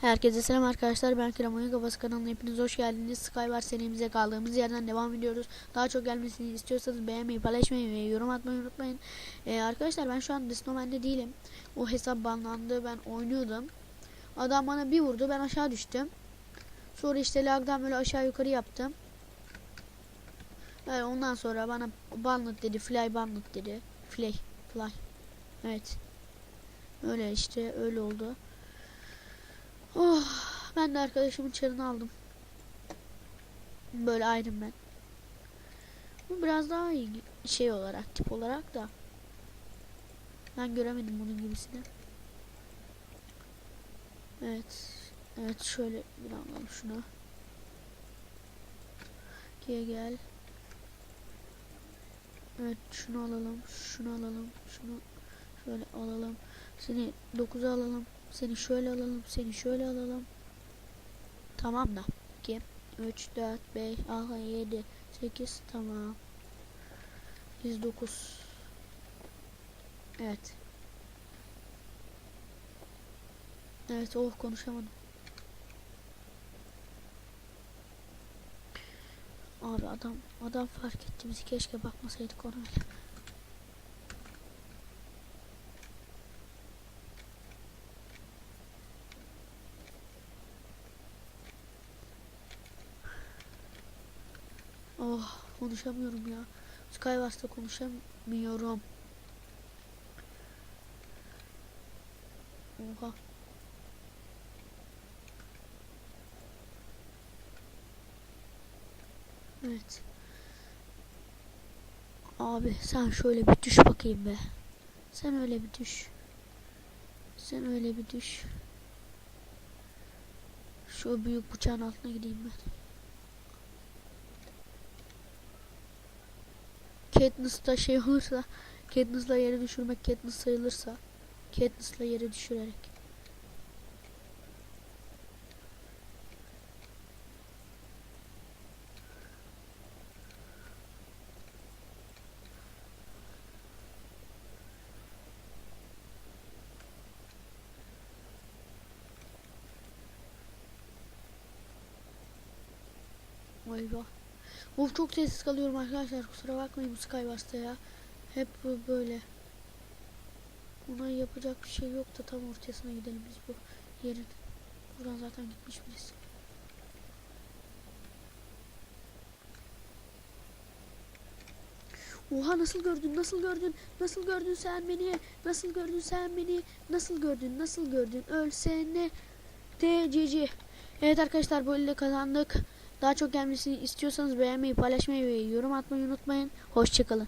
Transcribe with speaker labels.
Speaker 1: Herkese selam arkadaşlar. Ben Kerem Oyun Kafası kanalına hepiniz hoş geldiniz. Skywars serimize kaldığımız yerden devam ediyoruz. Daha çok gelmesini istiyorsanız beğenmeyi, paylaşmayı ve yorum atmayı unutmayın. Ee, arkadaşlar ben şu an Disnowman'de değilim. O hesap banlandı. Ben oynuyordum. Adam bana bir vurdu. Ben aşağı düştüm. Sonra işte lagdan böyle aşağı yukarı yaptım. Evet, ondan sonra bana banlık dedi. Fly banlık dedi. Fly. Fly. Evet. Öyle işte öyle oldu. Ben de arkadaşımın çarını aldım. Böyle Iron Man. Bu biraz daha iyi şey olarak, tip olarak da. Ben göremedim bunun gibisini. Evet. Evet şöyle bir alalım şunu. Gel gel. Evet şunu alalım. Şunu alalım. Şunu şöyle alalım. Seni 9'a alalım. Seni şöyle alalım. Seni şöyle alalım. Tamam da. 2, 3, 4, 5, 6, 7, 8. Tamam. 109. Evet. Evet oh konuşamadım. Abi adam adam fark etti bizi keşke bakmasaydık ona Oh konuşamıyorum ya. Skywars'ta konuşamıyorum. Oha. Evet. Abi sen şöyle bir düş bakayım be. Sen öyle bir düş. Sen öyle bir düş. Şu büyük bıçağın altına gideyim ben. Katniss'ta şey olursa Katniss'la yere düşürmek Katniss sayılırsa Katniss'la yere düşürerek Eyvah. Of çok sessiz kalıyorum arkadaşlar kusura bakmayın bu Skywars'ta ya. Hep böyle. Buna yapacak bir şey yok da tam ortasına gidelim biz bu yerin. Buradan zaten gitmiş birisi. Oha nasıl gördün nasıl gördün nasıl gördün sen beni nasıl gördün sen beni nasıl gördün nasıl gördün ölsene TCC Evet arkadaşlar böyle kazandık daha çok gelmesini istiyorsanız beğenmeyi paylaşmayı ve yorum atmayı unutmayın. Hoşçakalın